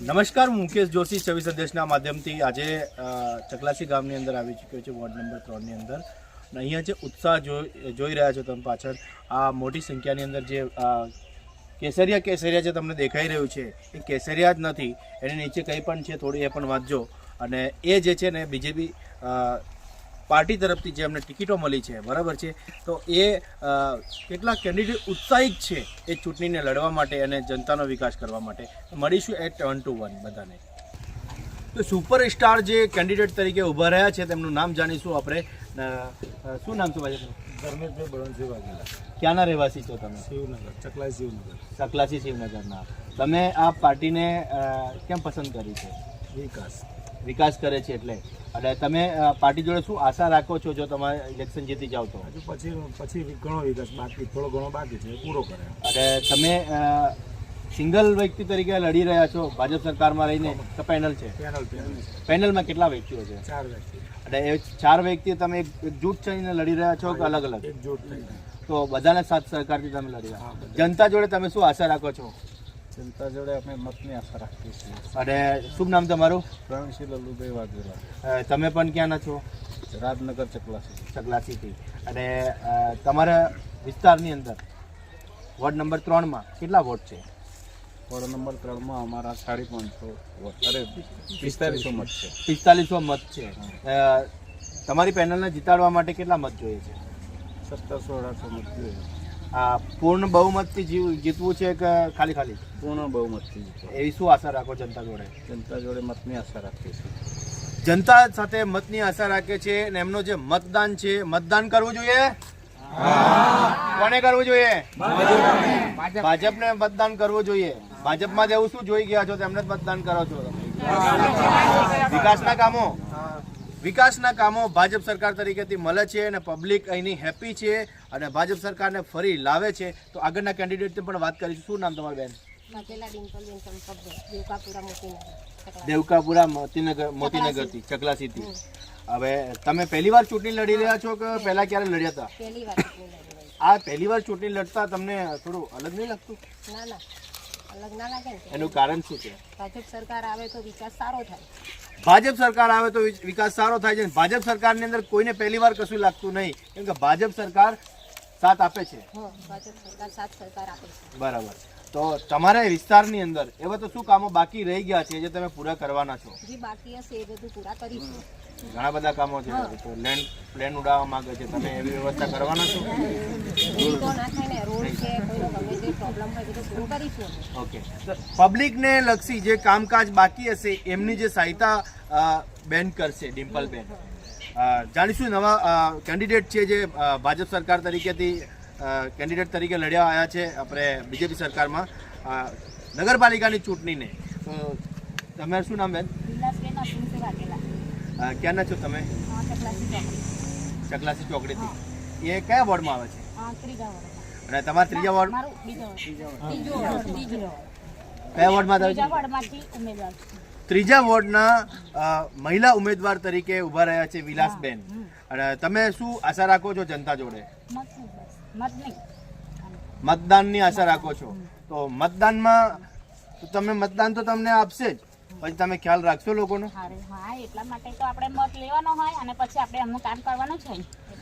નમસ્કાર મુકેશ જોશી છવી સંદેશના માધ્યમથી આજે ચકલાસી ગામની અંદર આવી ચૂક્યો છે, વોર્ડ નંબર ત્રણની અંદર. અને અહીંયા જે ઉત્સાહ જોઈ જોઈ રહ્યા છો તમે પાછળ, આ મોટી સંખ્યાની અંદર જે કેસરિયા કેસરિયા જે તમને દેખાઈ રહ્યું છે, એ કેસરિયા જ નથી. એની નીચે કંઈ પણ છે, થોડી એ પણ વાંચજો. અને એ જે છે ને, બીજેપી પાર્ટી તરફથી જે અમને ટિકિટો મળી છે બરાબર છે? તો એ કેટલા કેન્ડિડેટ ઉત્સાહિત છે એ ચૂંટણીને લડવા માટે અને જનતાનો વિકાસ કરવા માટે. મળીશું એટ વન ટુ વન બધાને. તો સુપર સ્ટાર જે કેન્ડિડેટ તરીકે ઊભા રહ્યા છે તેમનું નામ જાણીશું આપણે. શું નામ છે ભાઈ ધર્મેશભાઈ બળવંતસિંહ વાઘેલા ક્યાંના રહેવાસી છો તમે? શિવનગર ચકલાસી શિવનગર. ચકલાસી શિવનગરના. તમે આ પાર્ટીને કેમ પસંદ કરી છે? વિકાસ. વિકાસ કરે છે એટલે. અને તમે પાર્ટી જોડે શું આશા રાખો છો જો તમારે ઇલેક્શન જીતી જાઓ તો? હજુ પછી પછી ઘણો વિકાસ બાકી થોડો ઘણો બાકી છે પૂરો કરે. અને તમે સિંગલ વ્યક્તિ તરીકે લડી રહ્યા છો ભાજપ સરકારમાં રહીને તો પેનલ છે? પેનલ પેનલ પેનલમાં કેટલા વ્યક્તિઓ છે? ચાર વ્યક્તિ. અને એ ચાર વ્યક્તિ તમે એક જૂથ થઈને લડી રહ્યા છો કે અલગ અલગ એકજૂટ થઈને તો બધાના સાથ સહકારથી તમે લડી રહ્યા જનતા જોડે તમે શું આશા રાખો છો? જનતા જોડે અમે મતની આશા રાખીએ છીએ. અને શું નામ તમારું? પ્રવીણસિંહ લલ્લુભાઈ વાઘેલા. તમે પણ ક્યાંના છો? રાજનગર ચકલાસી ચકલાસીથી અને તમારા વિસ્તારની અંદર વોર્ડ નંબર ત્રણમાં કેટલા વોટ છે? વોર્ડ નંબર ત્રણમાં અમારા સાડી પાંચસો વોટ અરે પિસ્તાલીસો મત છે. પિસ્તાલીસો મત છે. તમારી પેનલને જીતાડવા માટે કેટલા મત જોઈએ છે? સત્તરસો અઢારસો મત જોઈએ. આ પૂર્ણ બહુમતથી જીવ જીતવું છે કે ખાલી ખાલી? પૂર્ણ બહુમતથી એવી શું આશા રાખો જનતા જોડે? જનતા જોડે મતની આશા રાખીએ છીએ. જનતા સાથે મતની આશા રાખે છે અને એમનો જે મતદાન છે મતદાન કરવું જોઈએ? કોને કરવું જોઈએ? ભાજપને. મતદાન કરવું જોઈએ. ભાજપમાં જેવું શું જોઈ ગયા છો તેમને જ મતદાન કરો છો વિકાસના કામો? વિકાસના કામો ભાજપ સરકાર તરીકેથી મળે છે અને પબ્લિક અહીંની હેપી છે અને ભાજપ સરકારને ફરી લાવે છે. તો આગળના કેન્ડિડેટની પણ વાત કરીશું. શું નામ તમારું બેન? દેવકાપુરા મોતીનગર મોતીનગરથી ચકલાસીથી. હવે તમે પહેલી વાર ચૂંટણી લડી રહ્યા છો કે પહેલા ક્યારે લડ્યા હતા? પહેલી વાર આ પહેલી વાર ચૂંટણી લડતા તમને થોડું અલગ નહીં લાગતું? ના ના. અલગ ના લાગે એનું કારણ શું છે? ભાજપ સરકાર આવે તો વિકાસ સારો થાય. ભાજપ સરકાર આવે તો વિકાસ સારો થાય છે. ભાજપ સરકારની અંદર કોઈને પહેલી વાર કશું લાગતું નહીં. કેમ કે ભાજપ સરકાર સાથ આપે છે. બરાબર. તો તમારા વિસ્તારની અંદર એવા તો શું કામો બાકી રહી ગયા છે જે તમે પૂરા કરવાના છો? જે બાકી હશે એ બધું પૂરા કરીશું. ઘણા બધા કામો છે. તો લેન્ડ પ્લેન ઉડાવવા માંગે છે. તમે એવી વ્યવસ્થા કરવાના છો. ઓકે. પબ્લિકને લક્ષી જે કામકાજ બાકી હશે એમની જે સહાયતા બેન કરશે ડિમ્પલ બેન જાણીશું નવા કેન્ડિડેટ છે જે ભાજપ સરકાર તરીકેથી કેન્ડિડેટ તરીકે લડ્યા આવ્યા છે આપણે બીજેપી સરકારમાં. નગરપાલિકાની ચૂંટણીને. તો તમારું શું નામ બેન? ક્યાંના છો તમે? હા ચકલાસી ચોકડીથી. એ કયા વોર્ડમાં આવે છે? હા ત્રીજા વોર્ડમાં. અને તમારા ત્રીજા વોર્ડ? મારું બીજો ત્રીજો વોર્ડ. ત્રીજો વોર્ડ. કયા વોર્ડમાં આવે ત્રીજા છે વોર્ડમાંથી ઉમેદવાર છું. ત્રીજા વોર્ડના મહિલા ઉમેદવાર તરીકે ઊભા રહ્યા છે વિલાસબેન. અને તમે શું આશા રાખો છો જનતા જોડે? મતદાનની આશા રાખો છો. તો મતદાનમાં તમે મતદાન તો તમને આપશે જ. પછી તમે ખ્યાલ રાખશો લોકોનો. હા એટલા માટે તો આપણે મત લેવાનો હોય અને પછી આપણે એમનું કામ કરવાનું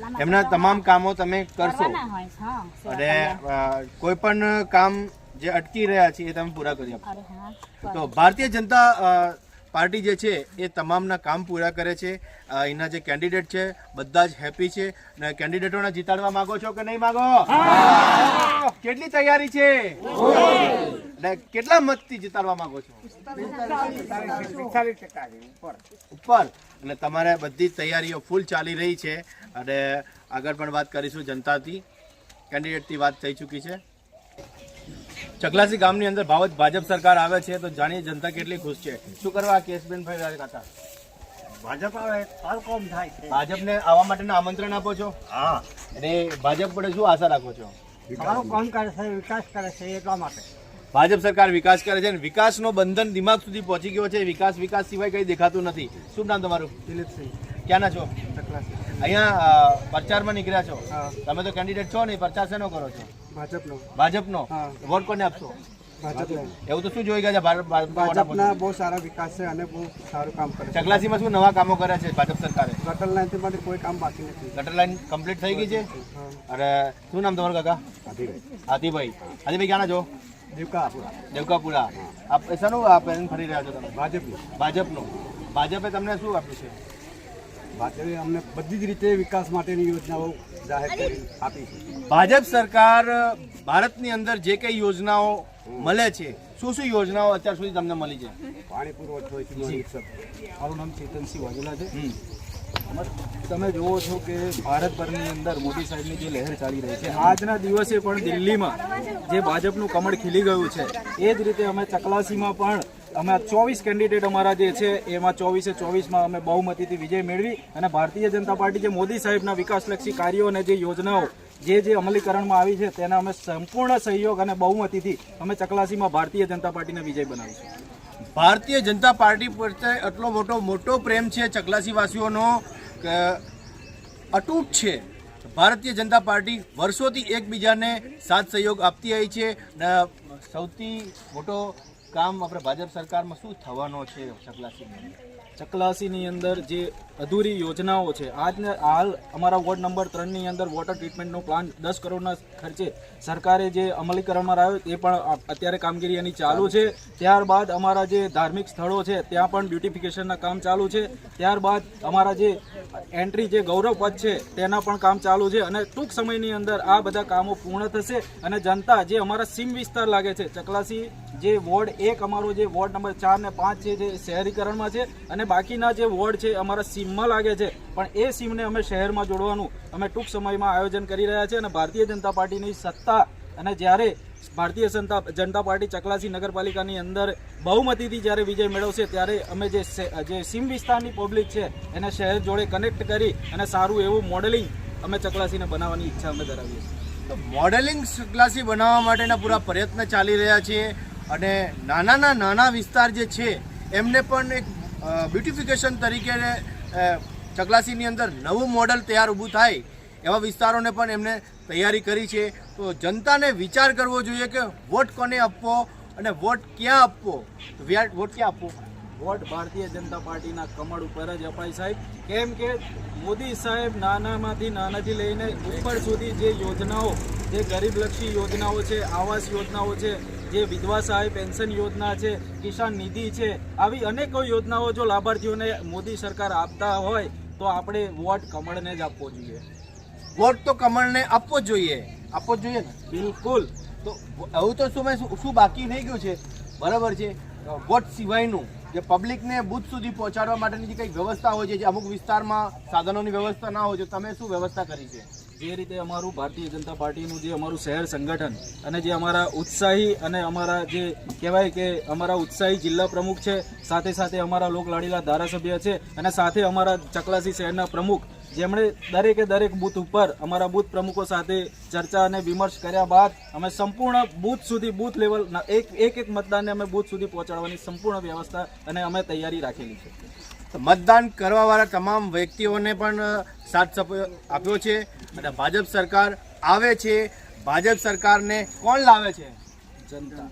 માટે એમના તમામ કામો તમે કરશો. અને કોઈ પણ કામ જે અટકી રહ્યા છે એ તમે પૂરા કરી આપો તો ભારતીય જનતા પાર્ટી જે છે એ તમામના કામ પૂરા કરે છે. એના જે કેન્ડિડેટ છે બધા જ હેપી છે. અને કેન્ડિડેટોને જીતાડવા માંગો છો કે નહીં માંગો? કેટલી તૈયારી છે? કેટલા મતથી જીતાડવા માંગો છો? ઉપર. અને તમારે બધી તૈયારીઓ ફૂલ ચાલી રહી છે. અને આગળ પણ વાત કરીશું જનતાથી. કેન્ડિડેટથી વાત થઈ ચૂકી છે. ચકલાસી ગામની અંદર ભાવત ભાજપ સરકાર આવે છે તો જાણીએ જનતા કેટલી ખુશ છે. શું કરવા કેશબેન ભાઈ કાકા ભાજપ આવે સારું કોમ થાય છે. ભાજપને આવવા માટેનું આમંત્રણ આપો છો? હા. અને ભાજપ પર શું આશા રાખો છો? કામ કરે છે વિકાસ કરે છે એટલા માટે. ભાજપ સરકાર વિકાસ કરે છે અને વિકાસનો બંધન દિમાગ સુધી પહોંચી ગયો છે. વિકાસ વિકાસ સિવાય કંઈ દેખાતું નથી. શું નામ તમારું? દિલીપસિંહ. ક્યાંના છો? ચકલાસી. અહીંયા પ્રચારમાં નીકળ્યા છો? તમે તો કેન્ડિડેટ છો નહીં પ્રચાર શેનો કરો છો? ભાજપનો. ભાજપનો. વોટ કોને આપશો? એવું તો શું જોઈ ગયા છે? ભાજપના બહુ સારા વિકાસ છે અને બહુ સારું કામ કરે છે. ચકલાસીમાં શું નવા કામો કર્યા છે ભાજપ સરકારે? ગટર લાઈનથી માટે કોઈ કામ બાકી નથી. ગટર લાઈન કમ્પ્લીટ થઈ ગઈ છે? અરે શું નામ તમારું કાકા? હાથીભાઈ હાથીભાઈ ક્યાંના છો? દેવકાપુરા. દેવકાપુરા. આપ શાનું આ પહેરીને ફરી રહ્યા છો તમે? ભાજપનું. ભાજપનું. ભાજપે તમને શું આપ્યું છે? ભાજપે અમને બધી જ રીતે વિકાસ માટેની યોજનાઓ જાહેર કરી આપી છે. ભાજપ સરકાર ભારતની અંદર જે કઈ યોજનાઓ મળે છે શું શું યોજનાઓ અત્યાર સુધી તમને મળી છે? પાણી પુરવઠો મારું નામ ચેતનસિંહ વાઘેલા છે. તમે જુઓ છો કે ભારતભરની અંદર મોદી સાહેબની જે લહેર ચાલી રહી છે આજના દિવસે પણ દિલ્હીમાં જે ભાજપનું કમળ ખીલી ગયું છે એ જ રીતે અમે ચકલાસીમાં પણ અમે ચોવીસ કેન્ડિડેટ અમારા જે છે, એમાં ચોવીસે ચોવીસમાં અમે બહુમતીથી વિજય મેળવી અને ભારતીય જનતા પાર્ટી જે મોદી સાહેબના વિકાસલક્ષી કાર્યો અને જે યોજનાઓ, જે જે અમલીકરણમાં આવી છે, તેના અમે સંપૂર્ણ સહયોગ અને બહુમતીથી અમે ચકલાસીમાં ભારતીય જનતા પાર્ટીને વિજય બનાવીશું. ભારતીય જનતા પાર્ટી પ્રત્યે એટલો મોટો મોટો પ્રેમ છે ચકલાસીવાસીઓનો અટૂટ છે. ભારતીય જનતા પાર્ટી વર્ષોથી એકબીજાને સાથ સહયોગ આપતી આવી છે. સૌથી મોટો કામ આપણે ભાજપ સરકારમાં શું થવાનો છે? ચકલાસીમાં ચકલાસીની અંદર જે અધૂરી યોજનાઓ છે, આજને હાલ અમારા વોર્ડ નંબર ત્રણની અંદર વોટર ટ્રીટમેન્ટનો પ્લાન દસ કરોડના ખર્ચે સરકારે જે અમલીકરણમાં આવ્યો તે પણ અત્યારે કામગીરી એની ચાલુ છે. ત્યારબાદ અમારા જે ધાર્મિક સ્થળો છે, ત્યાં પણ બ્યુટિફિકેશનના કામ ચાલુ છે. ત્યારબાદ અમારા જે એન્ટ્રી જે ગૌરવ પદ છે, તેના પણ કામ ચાલુ છે અને ટૂંક સમયની અંદર આ બધા કામો પૂર્ણ થશે અને જનતા જે અમારા સીમ વિસ્તાર લાગે છે, ચકલાસી જે વોર્ડ એક અમારો જે વોર્ડ નંબર ચાર ને પાંચ છે, જે શહેરીકરણમાં છે અને બાકીના જે વોર્ડ છે, અમારા સીમમાં લાગે છે. પણ એ સીમને અમે શહેરમાં જોડવાનું અમે ટૂંક સમયમાં આયોજન કરી રહ્યા છે અને ભારતીય જનતા પાર્ટીની સત્તા અને જ્યારે ભારતીય જનતા જનતા પાર્ટી ચકલાસી નગરપાલિકાની અંદર બહુમતીથી જ્યારે વિજય મેળવશે, ત્યારે અમે જે જે સીમ વિસ્તારની પબ્લિક છે, એને શહેર જોડે કનેક્ટ કરી અને સારું એવું મોડેલિંગ અમે ચકલાસીને બનાવવાની ઈચ્છા અમે ધરાવીએ છીએ. તો મોડેલિંગ ચકલાસી બનાવવા માટેના પૂરા પ્રયત્ન ચાલી રહ્યા છે અને નાનાના નાના વિસ્તાર જે છે, એમને પણ એક બ્યુટિફિકેશન તરીકે ચકલાસીની અંદર નવું મોડલ તૈયાર ઊભું થાય એવા વિસ્તારોને પણ એમને તૈયારી કરી છે. તો જનતાને વિચાર કરવો જોઈએ કે વોટ કોને આપવો અને વોટ ક્યાં આપવો? વોટ ક્યાં આપવો? વોટ ભારતીય જનતા પાર્ટીના કમળ ઉપર જ અપાય સાહેબ. કેમ કે મોદી સાહેબ નાનામાંથી નાનાથી લઈને ઉપર સુધી જે યોજનાઓ, જે ગરીબલક્ષી યોજનાઓ છે, આવાસ યોજનાઓ છે જે વિધવા સહાય પેન્શન યોજના છે કિસાન નિધિ છે આવી અનેકો યોજનાઓ જો લાભાર્થીઓને મોદી સરકાર આપતા હોય તો આપણે વોટ કમળને જ આપવો જોઈએ. વોટ તો કમળને આપવો જ જોઈએ. આપવો જ જોઈએ ને? બિલકુલ. તો એવું તો શું શું શું બાકી રહી ગયું છે? બરાબર છે? વોટ સિવાયનું જે પબ્લિકને બુથ સુધી પહોંચાડવા માટેની જે કંઈક વ્યવસ્થા હોય છે જે અમુક વિસ્તારમાં સાધનોની વ્યવસ્થા ના હોય છે તમે શું વ્યવસ્થા કરી છે? જે રીતે અમારું ભારતીય જનતા પાર્ટીનું જે અમારું શહેર સંગઠન અને જે અમારા ઉત્સાહી અને અમારા જે કહેવાય કે અમારા ઉત્સાહી જિલ્લા પ્રમુખ છે, સાથે સાથે અમારા લોકલાડીલા ધારાસભ્ય છે અને સાથે અમારા ચકલાસી શહેરના પ્રમુખ, જેમણે દરેકે દરેક બૂથ ઉપર અમારા બૂથ પ્રમુખો સાથે ચર્ચા અને વિમર્શ કર્યા બાદ અમે સંપૂર્ણ બૂથ સુધી બૂથ લેવલ એક એક એક મતદાનને અમે બૂથ સુધી પહોંચાડવાની સંપૂર્ણ વ્યવસ્થા અને અમે તૈયારી રાખેલી છે. મતદાન કરવાવાળા તમામ વ્યક્તિઓને પણ સાથ આપ્યો છે અને ભાજપ સરકાર આવે છે. ભાજપ સરકારને કોણ લાવે છે? જનતા.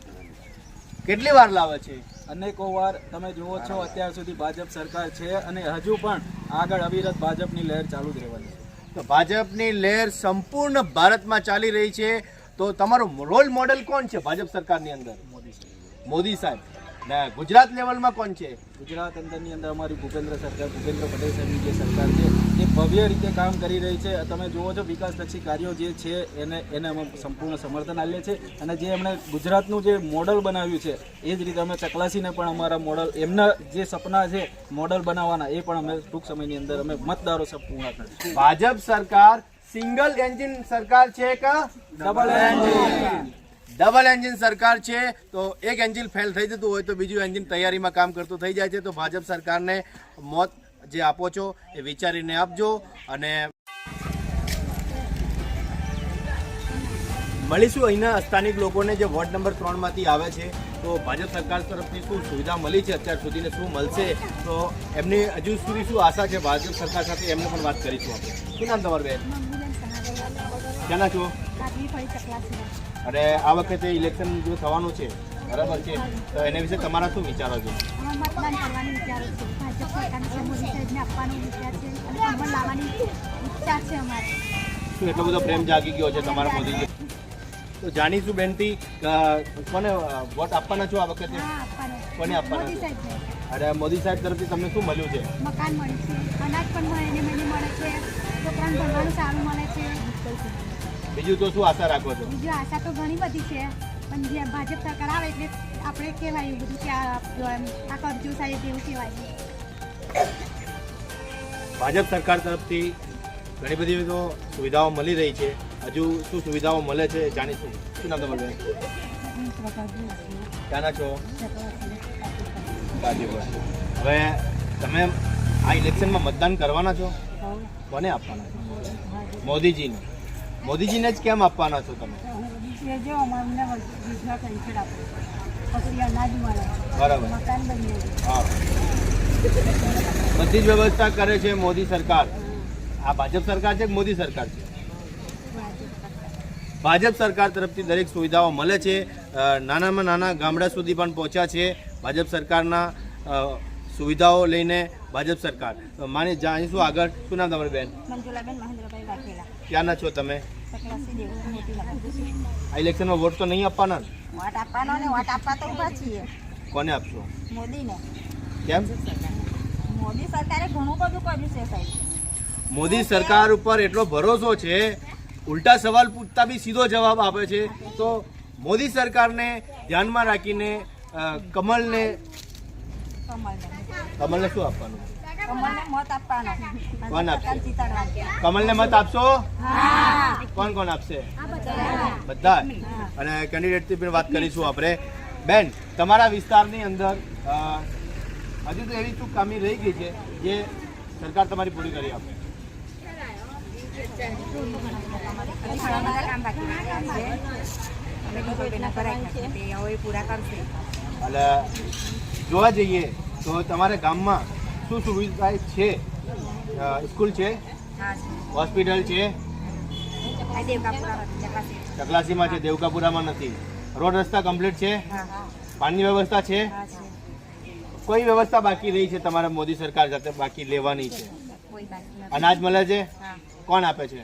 કેટલી વાર લાવે છે? અનેકો વાર તમે જુઓ છો અત્યાર સુધી ભાજપ સરકાર છે અને હજુ પણ આગળ અવિરત ભાજપની લહેર ચાલુ જ રહેવાની છે. તો ભાજપની લહેર સંપૂર્ણ ભારતમાં ચાલી રહી છે. તો તમારો રોલ મોડેલ કોણ છે ભાજપ સરકારની અંદર? મોદી સાહેબ. મોદી સાહેબ. ને ગુજરાત લેવલમાં કોણ છે? ગુજરાત અંદરની અંદર અમારી ભૂપેન્દ્ર સરકાર ભૂપેન્દ્ર પટેલ સાહેબની જે સરકાર છે ભવ્ય રીતે કામ કરી રહી છે. તમે જુઓ છો વિકાસલક્ષી કાર્યો જે છે એને એને અમે સંપૂર્ણ સમર્થન આપીએ છીએ. અને જે એમણે ગુજરાતનું જે મોડલ બનાવ્યું છે એ જ રીતે અમે ચકલાસીને પણ અમારા મોડલ એમના જે સપના છે મોડલ બનાવવાના એ પણ અમે ટૂંક સમયની અંદર અમે મતદારો સબ પૂર્ણ કરીશું. ભાજપ સરકાર સિંગલ એન્જિન સરકાર છે કે ડબલ એન્જિન ડબલ એન્જિન સરકાર છે. તો એક એન્જિન ફેલ થઈ જતું હોય તો બીજું એન્જિન તૈયારીમાં કામ કરતું થઈ જાય છે. તો ભાજપ સરકારને મોત જે આપો છો એ વિચારીને આપજો અને મળીશું અહીંના સ્થાનિક લોકોને જે વોર્ડ નંબર ત્રણમાંથી આવે છે. તો ભાજપ સરકાર તરફથી શું સુવિધા મળી છે અત્યાર સુધીને શું મળશે? તો એમની હજુ સુધી શું આશા છે ભાજપ સરકાર સાથે? એમને પણ વાત કરીશું આપણે. શું નામ તમારું બેન? ક્યાંના છો? અને આ વખતે ઇલેક્શન જો થવાનું છે, બરાબર છે? તો એના વિશે તમારા શું વિચારો છે? મતદાન કરવાનું વિચારો છે. ભાજપ સરકારને છે મોદી સાહેબને આપવાનો વિચાર છે અને અમલ લાવવાની ઈચ્છા છે અમારે. શું એટલો બધો પ્રેમ જાગી ગયો છે તમારા મોદીજી તો જાણીશું બેનથી કોને વોટ આપવાના છો આ વખતે? કોને આપવાના અરે મોદી સાહેબ તરફથી તમને શું મળ્યું છે? મકાન મળે છે અનાજ પણ મહિને મહિને મળે છે છોકરાને ભણવાનું સારું મળે છે. બીજું તો શું આશા રાખો છો? બીજું આશા તો ઘણી બધી છે પણ જે ભાજપ સરકાર આવે એટલે આપણે કહેવાય એવું બધું કે આ એમ આ કરજો સાહેબ એવું કહેવાય. ભાજપ સરકાર તરફથી ઘણી બધી તો સુવિધાઓ મળી રહી છે. હજુ શું સુવિધાઓ મળે છે જાણીશું શું? નામ તમારું? ક્યાંના છો? હવે તમે આ ઇલેક્શનમાં મતદાન કરવાના છો? કોને આપવાના છો? મોદીજીને. મોદીજીને જ કેમ આપવાના છો તમે? બરાબર. હા. બધી જ વ્યવસ્થા કરે છે મોદી સરકાર. આ ભાજપ સરકાર છે મોદી સરકાર છે? ભાજપ સરકાર તરફથી દરેક સુવિધાઓ મળે છે. નાનામાં નાના ગામડા સુધી પણ પહોંચ્યા છે. ભાજપ સરકારના સુવિધાઓ લઈને ભાજપ સરકાર. માની જાણીશું આગળ? શું નામ તમારું બેન? ક્યાંના છો તમે? આ ઇલેક્શનમાં વોટ તો નહીં આપવાના વોટ આપવાનો ને વોટ આપવા તો ઊભા છીએ. કોને આપશો? મોદીને. કેમ? મોદી સરકારે ઘણું બધું કર્યું છે સાહેબ. મોદી સરકાર ઉપર એટલો ભરોસો છે ઉલટા સવાલ પૂછતા બી સીધો જવાબ આપે છે. તો મોદી સરકારને ધ્યાનમાં રાખીને કમલને. કમલને શું આપવાનો? કોણ આપશે? કમલને મત આપશો? કોણ કોણ આપશે? બધા. અને કેન્ડિડેટથી પણ વાત કરીશું આપણે. બેન તમારા વિસ્તારની અંદર હજી તો એવી શું કામી રહી ગઈ છે જે સરકાર તમારી પૂરી કરી આપે? એટલે જોવા જઈએ તો તમારા ગામમાં શું સુવિધા છે? સ્કૂલ છે? હોસ્પિટલ છે? ચકલાસીમાં છે દેવકાપુરામાં નથી. રોડ રસ્તા કમ્પ્લીટ છે? પાણીની વ્યવસ્થા છે? કોઈ વ્યવસ્થા બાકી રહી છે તમારા મોદી સરકાર સાથે? બાકી લેવાની છે? અનાજ મળે છે? કોણ આપે છે?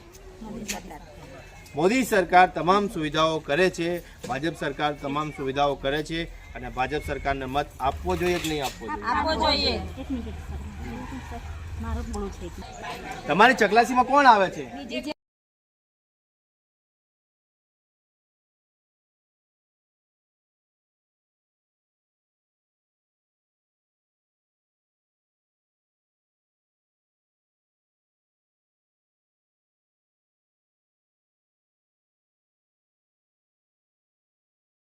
મોદી સરકાર તમામ સુવિધાઓ કરે છે. ભાજપ સરકાર તમામ સુવિધાઓ કરે છે. અને ભાજપ સરકારને મત આપવો જોઈએ કે નહીં આપવો જોઈએ? આપવો જોઈએ. એક મિનિટ મારું બોલું છે. તમારી ચકલાસીમાં કોણ આવે છે? બીજે